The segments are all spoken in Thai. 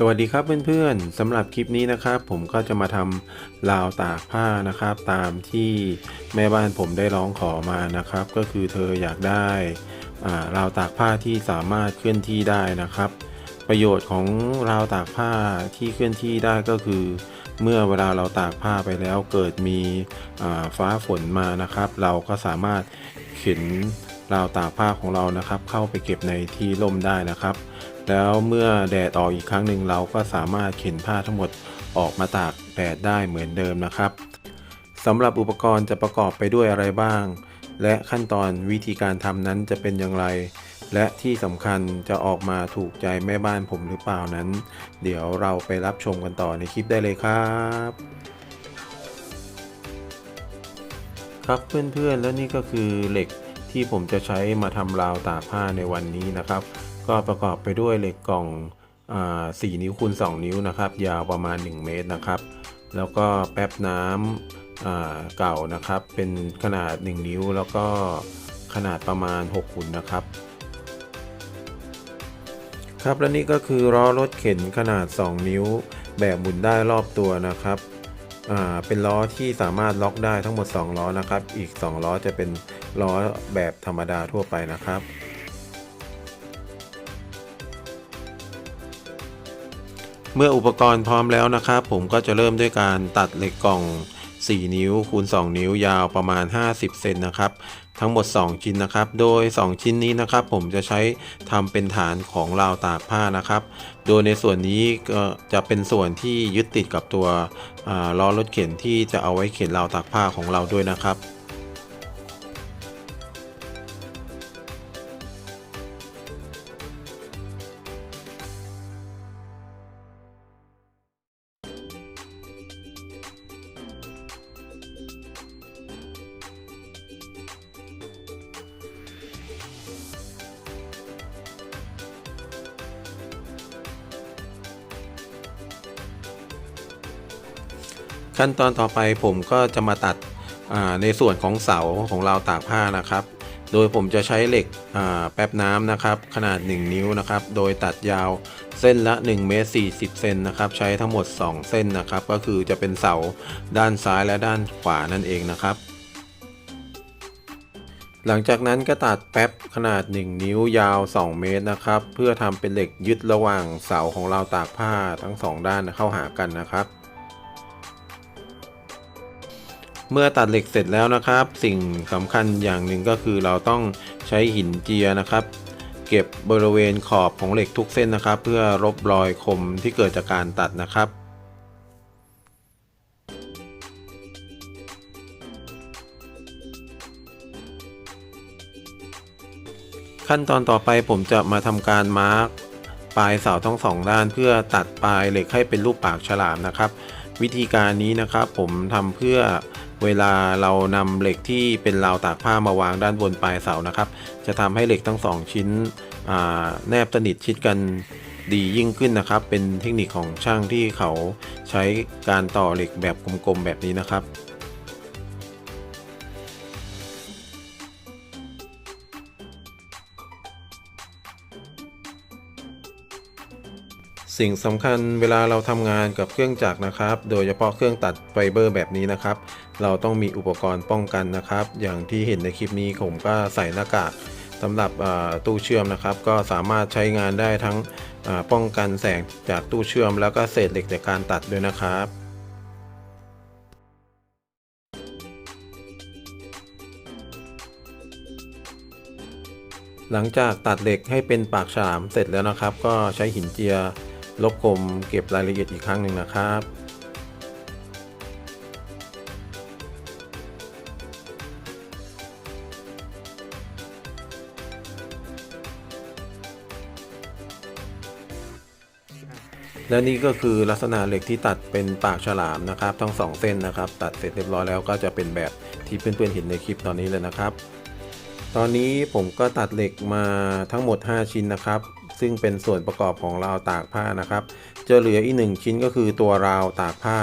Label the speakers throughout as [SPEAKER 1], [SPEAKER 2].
[SPEAKER 1] สวัสดีครับเพื่อนๆสำหรับคลิปนี้นะครับ ผมก็จะมาทำราวตากผ้านะครับ ตามที่แม่บ้านผมได้ร้องขอมานะครับ ก็คือเธออยากได้ราวตากผ้าที่สามารถเคลื่อนที่ได้นะครับ ประโยชน์ของราวตากผ้าที่เคลื่อนที่ได้ก็คือ เมื่อเวลาเราตากผ้าไปแล้วเกิดมีฟ้าฝนมานะครับ เราก็สามารถเข็นราวตากผ้าของเรานะครับ เข้าไปเก็บในที่ร่มได้นะครับ แล้วเมื่อแดดออกอีกครั้งหนึ่งเราก็สามารถเข็นผ้าทั้งหมดออกมาตากแดดได้เหมือนเดิมนะครับสำหรับอุปกรณ์จะประกอบไปด้วยอะไรบ้าง และขั้นตอนวิธีการทำนั้นจะเป็นอย่างไร และที่สำคัญจะออกมาถูกใจแม่บ้านผมหรือเปล่านั้น เดี๋ยวเราไปรับชมกันต่อในคลิปได้เลยครับครับเพื่อนๆแล้วนี่ก็คือเหล็กที่ผมจะใช้มาทำราวตากผ้าในวันนี้นะครับ ก็ประกอบไปด้วยเหล็กกล่องอ่า4นิ้วคูณ2 นิ้วนะครับ ยาวประมาณ 1 เมตรนะครับ แล้วก็แป๊บน้ำเก่านะครับ เป็นขนาด 1 นิ้ว แล้วก็ขนาดประมาณ6หุ่นะครับ ครับและนี่ก็คือล้อรถเข็นขนาด 2 นิ้ว แบบหมุนได้รอบตัวนะครับเป็นล้อที่สามารถล็อกได้ทั้งหมด 2 ล้อนะครับ อีก 2 ล้อจะเป็นล้อแบบธรรมดาทั่วไปนะครับ เมื่ออุปกรณ์พร้อมแล้วนะครับ ผมก็จะเริ่มด้วยการตัดเหล็กกล่อง 4 นิ้วคูณ 2 นิ้วยาวประมาณ 50 เซนนะครับ ทั้งหมด 2 ชิ้นนะครับ โดย 2 ชิ้นนี้นะครับ ผมจะใช้ทำเป็นฐานของราวตากผ้านะครับ โดยในส่วนนี้ก็จะเป็นส่วนที่ยึดติดกับตัวล้อรถเข็นที่จะเอาไว้เข็นราวตากผ้าของเราด้วยนะครับ ขั้นตอนต่อไปผมก็จะมาตัดในส่วนของเสาของเราตากผ้านะครับ โดยผมจะใช้เหล็กแป๊บน้ำนะครับ ขนาด 1 นิ้วนะครับ โดยตัดยาวเส้นละ1เมตร40เซนนะครับ ใช้ทั้งหมด 2 เส้นนะครับ ก็คือจะเป็นเสาด้านซ้ายและด้านขวานั่นเองนะครับ หลังจากนั้นก็ตัดแป๊บขนาด 1 นิ้วยาว 2 เมตรนะครับ เพื่อทำเป็นเหล็กยึดระหว่างเสาของเราตากผ้าทั้งสองด้านเข้าหากันนะครับ เมื่อตัดเหล็กเสร็จแล้วนะครับ สิ่งสำคัญอย่างหนึ่งก็คือเราต้องใช้หินเจียนะครับ เก็บบริเวณขอบของเหล็กทุกเส้นนะครับ เพื่อลบรอยคมที่เกิดจากการตัดนะครับขั้นตอนต่อไปผมจะมาทำการมาร์กปลายเสาทั้งสองด้าน เพื่อตัดปลายเหล็กให้เป็นรูปปากฉลามนะครับ วิธีการนี้นะครับผมทำเพื่อ เวลาเรานำเหล็กที่เป็นราวตากผ้ามาวางด้านบนปลายเสานะครับ จะทำให้เหล็กทั้งสองชิ้นแนบสนิทชิดกันดียิ่งขึ้นนะครับ เป็นเทคนิคของช่างที่เขาใช้การต่อเหล็กแบบกลมๆแบบนี้นะครับสิ่งสำคัญเวลาเราทำงานกับเครื่องจักรนะครับ โดยเฉพาะเครื่องตัดไฟเบอร์แบบนี้นะครับ เราต้องมีอุปกรณ์ป้องกันนะครับ อย่างที่เห็นในคลิปนี้ผมก็ใส่หน้ากากสำหรับตู้เชื่อมนะครับ ก็สามารถใช้งานได้ทั้งป้องกันแสงจากตู้เชื่อม แล้วก็เศษเหล็กจากการตัดด้วยนะครับหลังจากตัดเหล็กให้เป็นปากฉลามเสร็จแล้วนะครับ ก็ใช้หินเจียลบคมเก็บรายละเอียดอีกครั้งหนึ่งนะครับ และนี่ก็คือลักษณะเหล็กที่ตัดเป็นปากฉลามนะครับ ทั้งสองเส้นนะครับ ตัดเสร็จเรียบร้อยแล้วก็จะเป็นแบบที่เพื่อนๆเห็นในคลิปตอนนี้เลยนะครับ ตอนนี้ผมก็ตัดเหล็กมาทั้งหมด 5 ชิ้นนะครับ ซึ่งเป็นส่วนประกอบของราวตากผ้านะครับ จะเหลืออีกหนึ่งชิ้นก็คือตัวราวตากผ้า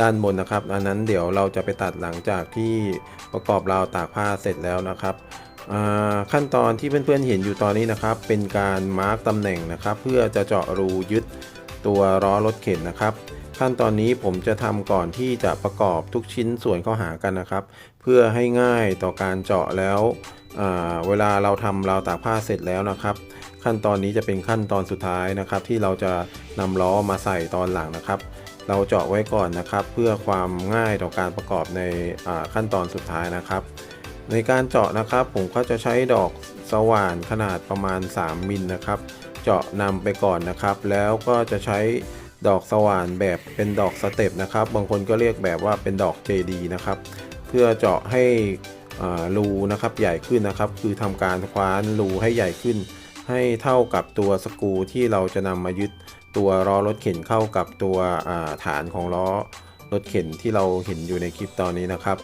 [SPEAKER 1] ด้านบนนะครับ อันนั้นเดี๋ยวเราจะไปตัดหลังจากที่ประกอบราวตากผ้าเสร็จแล้วนะครับขั้นตอนที่เพื่อนๆเห็นอยู่ตอนนี้นะครับ เป็นการมาร์กตำแหน่งนะครับ เพื่อจะเจาะรูยึด ตัวล้อรถเข็นนะครับ ขั้นตอนนี้ผมจะทำก่อนที่จะประกอบทุกชิ้นส่วนเข้าหากันนะครับ เพื่อให้ง่ายต่อการเจาะแล้วเวลาเราทำราวตากผ้าเสร็จแล้วนะครับ ขั้นตอนนี้จะเป็นขั้นตอนสุดท้ายนะครับ ที่เราจะนำล้อมาใส่ตอนหลังนะครับ เราเจาะไว้ก่อนนะครับ เพื่อความง่ายต่อการประกอบในขั้นตอนสุดท้ายนะครับ ในการเจาะนะครับผมก็จะใช้ดอกสว่านขนาดประมาณ 3มิลนะครับ เจาะนำไปก่อนนะครับ แล้วก็จะใช้ดอกสว่านแบบเป็นดอกสเต็ปนะครับ บางคนก็เรียกแบบว่าเป็นดอก JD นะครับ เพื่อเจาะให้รูนะครับใหญ่ขึ้นนะครับ คือทำการคว้านรูให้ใหญ่ขึ้น ให้เท่ากับตัวสกูที่เราจะนำมายึดตัวล้อรถเข็นเข้ากับตัวฐานของล้อรถเข็นที่เราเห็นอยู่ในคลิปตอนนี้นะครับ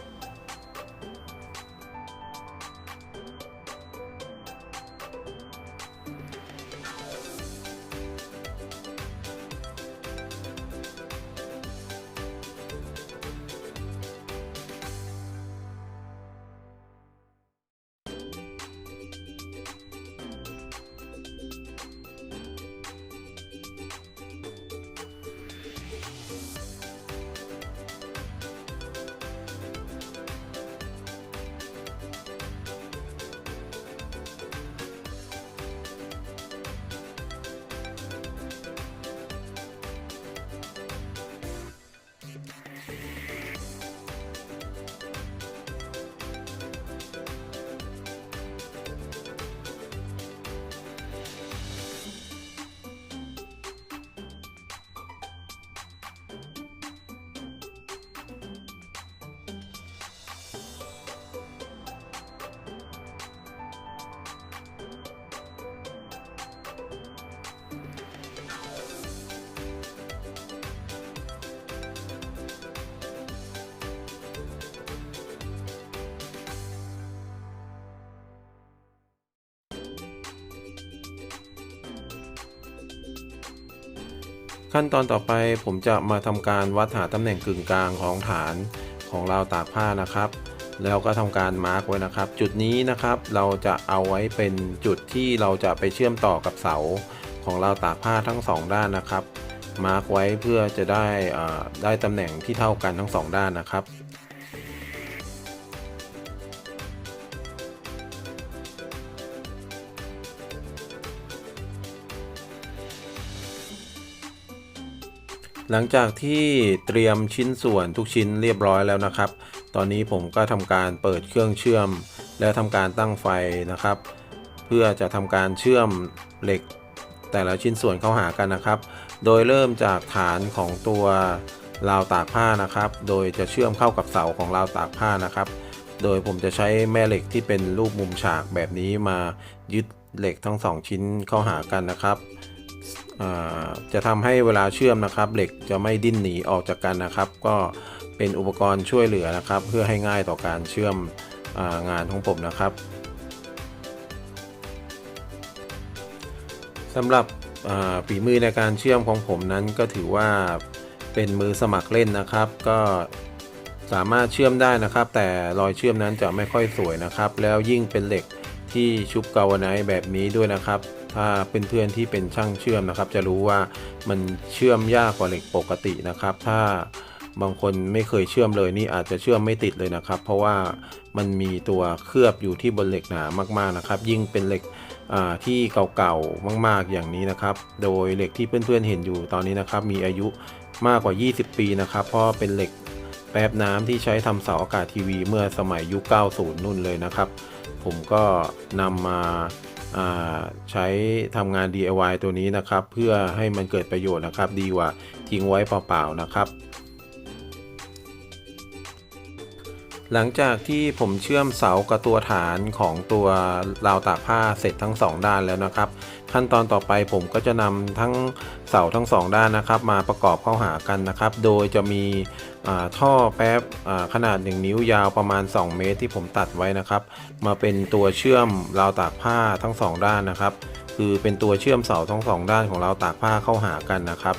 [SPEAKER 1] ขั้นตอนต่อไปผมจะมาทำการวัดหาตำแหน่งกึ่งกลางของฐานของราวตากผ้านะครับ แล้วก็ทำการมาร์กไว้นะครับ จุดนี้นะครับเราจะเอาไว้เป็นจุดที่เราจะไปเชื่อมต่อกับเสาของราวตากผ้าทั้งสองด้านนะครับ มาร์กไว้เพื่อจะได้ได้ตำแหน่งที่เท่ากันทั้งสองด้านนะครับ หลังจากที่เตรียมชิ้นส่วนทุกชิ้นเรียบร้อยแล้วนะครับ ตอนนี้ผมก็ทำการเปิดเครื่องเชื่อม และทำการตั้งไฟนะครับ เพื่อจะทำการเชื่อมเหล็กแต่ละชิ้นส่วนเข้าหากันนะครับ โดยเริ่มจากฐานของตัวราวตากผ้านะครับ โดยจะเชื่อมเข้ากับเสาของราวตากผ้านะครับ โดยผมจะใช้แม่เหล็กที่เป็นรูปมุมฉากแบบนี้มายึดเหล็กทั้งสองชิ้นเข้าหากันนะครับ จะทำให้เวลาเชื่อมนะครับ เหล็กจะไม่ดิ้นหนีออกจากกันนะครับ ก็เป็นอุปกรณ์ช่วยเหลือนะครับ เพื่อให้ง่ายต่อการเชื่อมอางานของผมนะครับสำหรับฝีมือในการเชื่อมของผมนั้นก็ถือว่าเป็นมือสมัครเล่นนะครับ ก็สามารถเชื่อมได้นะครับ แต่รอยเชื่อมนั้นจะไม่ค่อยสวยนะครับ แล้วยิ่งเป็นเหล็กที่ชุบกาวาไนท์แบบนี้ด้วยนะครับ ถ้าเพื่อนๆที่เป็นช่างเชื่อมนะครับ จะรู้ว่ามันเชื่อมยากกว่าเหล็กปกตินะครับ ถ้าบางคนไม่เคยเชื่อมเลยนี่อาจจะเชื่อมไม่ติดเลยนะครับ เพราะว่ามันมีตัวเคลือบอยู่ที่บนเหล็กหนามากๆนะครับ ยิ่งเป็นเหล็กที่เก่าๆมากๆอย่างนี้นะครับ โดยเหล็กที่เพื่อนๆเห็นอยู่ตอนนี้นะครับ มีอายุมากกว่า 20 ปีนะครับ เพราะเป็นเหล็กแป๊บน้ำที่ใช้ทำเสาอากาศทีวีเมื่อสมัยยุค 90 นู่นเลยนะครับ ผมก็นำมาอ่า ใช้ทำงาน DIY ตัวนี้นะครับ เพื่อให้มันเกิดประโยชน์นะครับ ดีกว่าทิ้งไว้เปล่าๆนะครับ หลังจากที่ผมเชื่อมเสากับตัวฐานของตัวราวตากผ้าเสร็จทั้งสองด้านแล้วนะครับ ขั้นตอนต่อไปผมก็จะนำทั้งเสาทั้งสองด้านนะครับ มาประกอบเข้าหากันนะครับ โดยจะมีท่อแป๊บอ่าขนาด 1 นิ้วยาวประมาณ 2 เมตรที่ผมตัดไว้นะครับ มาเป็นตัวเชื่อมราวตากผ้าทั้งสองด้านนะครับ คือเป็นตัวเชื่อมเสาทั้งสองด้านของราวตากผ้าเข้าหากันนะครับ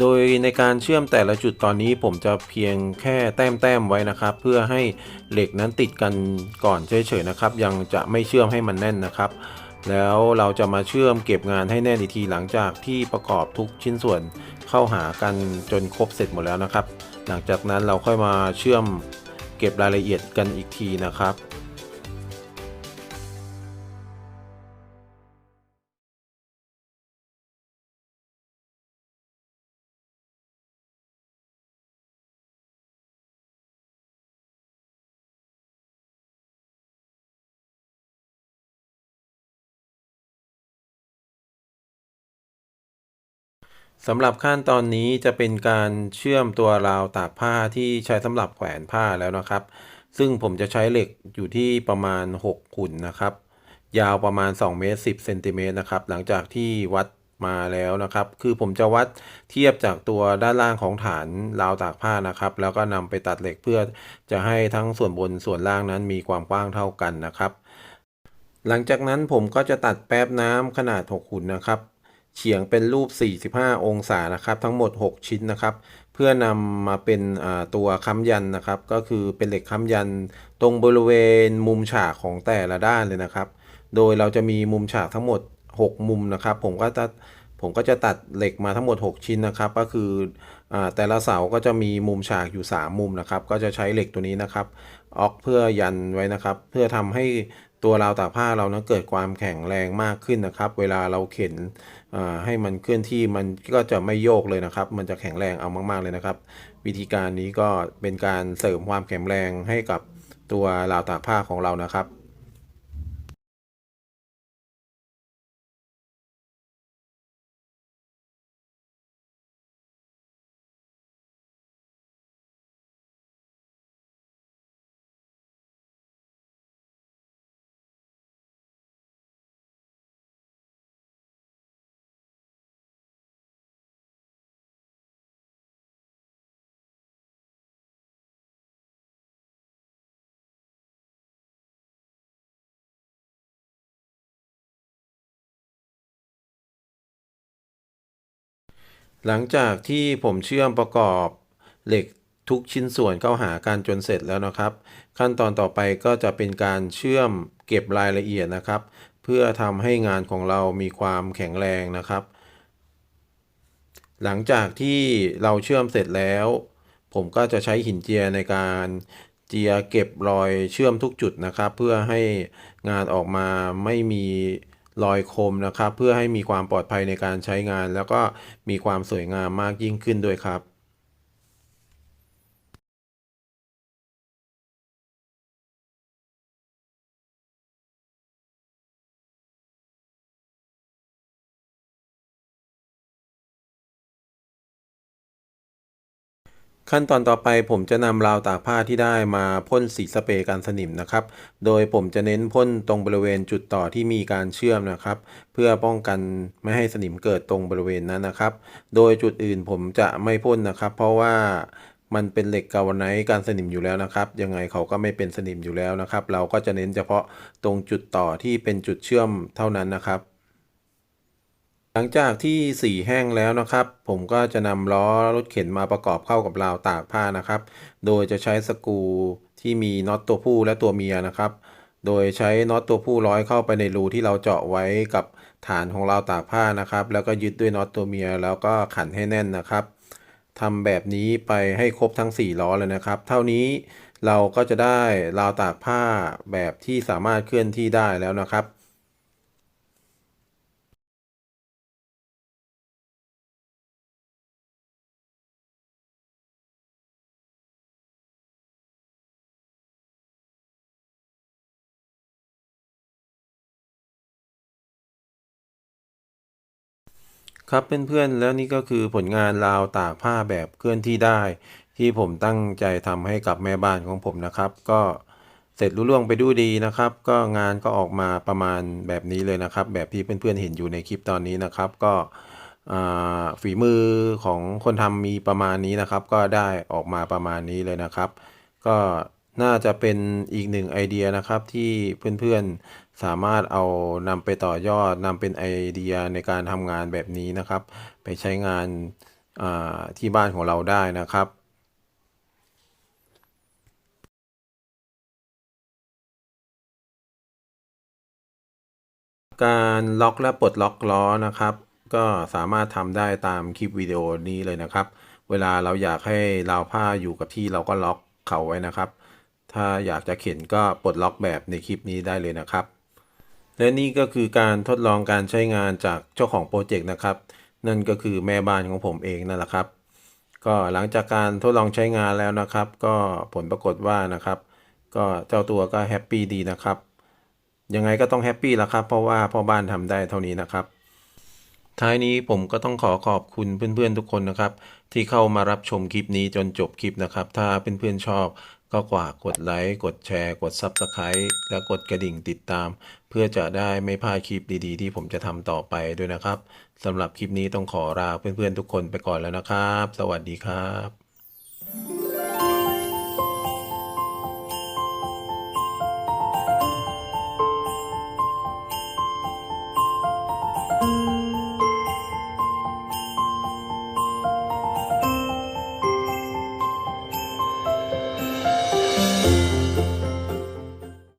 [SPEAKER 1] โดยในการเชื่อมแต่ละจุดตอนนี้ผมจะเพียงแค่แต้มๆไว้นะครับ เพื่อให้เหล็กนั้นติดกันก่อนเฉยๆนะครับ ยังจะไม่เชื่อมให้มันแน่นนะครับ แล้วเราจะมาเชื่อมเก็บงานให้แน่นอีกทีหลังจากที่ประกอบทุกชิ้นส่วนเข้าหากันจนครบเสร็จหมดแล้วนะครับ หลังจากนั้นเราค่อยมาเชื่อมเก็บรายละเอียดกันอีกทีนะครับ สำหรับขั้นตอนนี้จะเป็นการเชื่อมตัวราวตากผ้าที่ใช้สำหรับแขวนผ้าแล้วนะครับ ซึ่งผมจะใช้เหล็กอยู่ที่ประมาณ6ขุนนะครับ ยาวประมาณ2เมตร10เซนติเมตรนะครับ หลังจากที่วัดมาแล้วนะครับ คือผมจะวัดเทียบจากตัวด้านล่างของฐานราวตากผ้านะครับ แล้วก็นำไปตัดเหล็กเพื่อจะให้ทั้งส่วนบนส่วนล่างนั้นมีความกว้างเท่ากันนะครับ หลังจากนั้นผมก็จะตัดแป๊บน้ำขนาด 6 ขุนนะครับ เฉียงเป็นรูป 45 องศานะครับ ทั้งหมด 6 ชิ้นนะครับ เพื่อนำมาเป็นตัวค้ำยันนะครับ ก็คือเป็นเหล็กค้ำยันตรงบริเวณมุมฉากของแต่ละด้านเลยนะครับ โดยเราจะมีมุมฉากทั้งหมด 6 มุมนะครับ ผมก็จะผมก็จะตัดเหล็กมาทั้งหมด 6 ชิ้นนะครับ ก็คืออแต่ละเสาก็จะมีมุมฉากอยู่ 3 มุมนะครับ ก็จะใช้เหล็กตัวนี้นะครับออกเพื่อยันไว้นะครับ เพื่อทำให้ ตัวราวตากผ้าเรานะเกิดความแข็งแรงมากขึ้นนะครับ เวลาเราเข็นให้มันเคลื่อนที่มันก็จะไม่โยกเลยนะครับ มันจะแข็งแรงเอามากๆเลยนะครับ วิธีการนี้ก็เป็นการเสริมความแข็งแรงให้กับตัวราวตากผ้าของเรานะครับ หลังจากที่ผมเชื่อมประกอบเหล็กทุกชิ้นส่วนเข้าหากันจนเสร็จแล้วนะครับ ขั้นตอนต่อไปก็จะเป็นการเชื่อมเก็บรายละเอียดนะครับ เพื่อทำให้งานของเรามีความแข็งแรงนะครับ หลังจากที่เราเชื่อมเสร็จแล้ว ผมก็จะใช้หินเจียในการเจียเก็บรอยเชื่อมทุกจุดนะครับ เพื่อให้งานออกมาไม่มี ลอยคมนะครับ เพื่อให้มีความปลอดภัยในการใช้งาน แล้วก็มีความสวยงามมากยิ่งขึ้นด้วยครับ ขั้นตอนต่อไปผมจะนำราวตากผ้าที่ได้มาพ่นสีสเปรย์กันสนิมนะครับ โดยผมจะเน้นพ่นตรงบริเวณจุดต่อที่มีการเชื่อมนะครับ เพื่อป้องกันไม่ให้สนิมเกิดตรงบริเวณนั้นนะครับ โดยจุดอื่นผมจะไม่พ่นนะครับ เพราะว่ามันเป็นเหล็กกาวไนท์การสนิมอยู่แล้วนะครับ ยังไงเขาก็ไม่เป็นสนิมอยู่แล้วนะครับ เราก็จะเน้นเฉพาะตรงจุดต่อที่เป็นจุดเชื่อมเท่านั้นนะครับ หลังจากที่สีแห้งแล้วนะครับ ผมก็จะนำล้อรถเข็นมาประกอบเข้ากับราวตากผ้านะครับ โดยจะใช้สกรูที่มีน็อตตัวผู้และตัวเมียนะครับ โดยใช้น็อตตัวผู้ร้อยเข้าไปในรูที่เราเจาะไว้กับฐานของราวตากผ้านะครับ แล้วก็ยึดด้วยน็อตตัวเมียแล้วก็ขันให้แน่นนะครับทำแบบนี้ไปให้ครบทั้ง 4 ล้อเลยนะครับ เท่านี้เราก็จะได้ราวตากผ้าแบบที่สามารถเคลื่อนที่ได้แล้วนะครับ ครับเพื่อนๆแล้วนี่ก็คือผลงานราวตากผ้าแบบเคลื่อนที่ได้ ที่ผมตั้งใจทำให้กับแม่บ้านของผมนะครับ ก็เสร็จรุ่ล่วงไปด้วยดีนะครับ ก็งานก็ออกมาประมาณแบบนี้เลยนะครับ แบบที่เพื่อนๆเห็นอยู่ในคลิปตอนนี้นะครับ ก็ฝีมือของคนทำมีประมาณนี้นะครับ ก็ได้ออกมาประมาณนี้เลยนะครับ ก็ น่าจะเป็นอีกหนึ่งไอเดียนะครับที่เพื่อนๆสามารถเอานำไปต่อยอดนำเป็นไอเดียในการทำงานแบบนี้นะครับ ไปใช้งานที่บ้านของเราได้นะครับการล็อกและปลดล็อกล้อนะครับ ก็สามารถทำได้ตามคลิปวิดีโอนี้เลยนะครับ เวลาเราอยากให้ราวผ้าอยู่กับที่เราก็ล็อกเขาไว้นะครับ ถ้าอยากจะเข็นก็ปลดล็อกแบบในคลิปนี้ได้เลยนะครับ และนี่ก็คือการทดลองการใช้งานจากเจ้าของโปรเจกต์นะครับ นั่นก็คือแม่บ้านของผมเองนั่นแหละครับ ก็หลังจากการทดลองใช้งานแล้วนะครับ ก็ผลปรากฏว่านะครับ ก็เจ้าตัวก็แฮปปี้ดีนะครับ ยังไงก็ต้องแฮปปี้ละครับ เพราะว่าพ่อบ้านทำได้เท่านี้นะครับท้ายนี้ผมก็ต้องขอขอบคุณเพื่อนๆทุกคนนะครับ ที่เข้ามารับชมคลิปนี้จนจบคลิปนะครับ ถ้าเพื่อนๆชอบ ก็ฝากกดไลค์กดแชร์ กด Subscribe และกดกระดิ่งติดตาม เพื่อจะได้ไม่พลาดคลิปดีๆ ที่ผมจะทำต่อไปด้วยนะครับสำหรับคลิปนี้ต้องขอลาเพื่อนๆทุกคนไปก่อนแล้วนะครับ สวัสดีครับ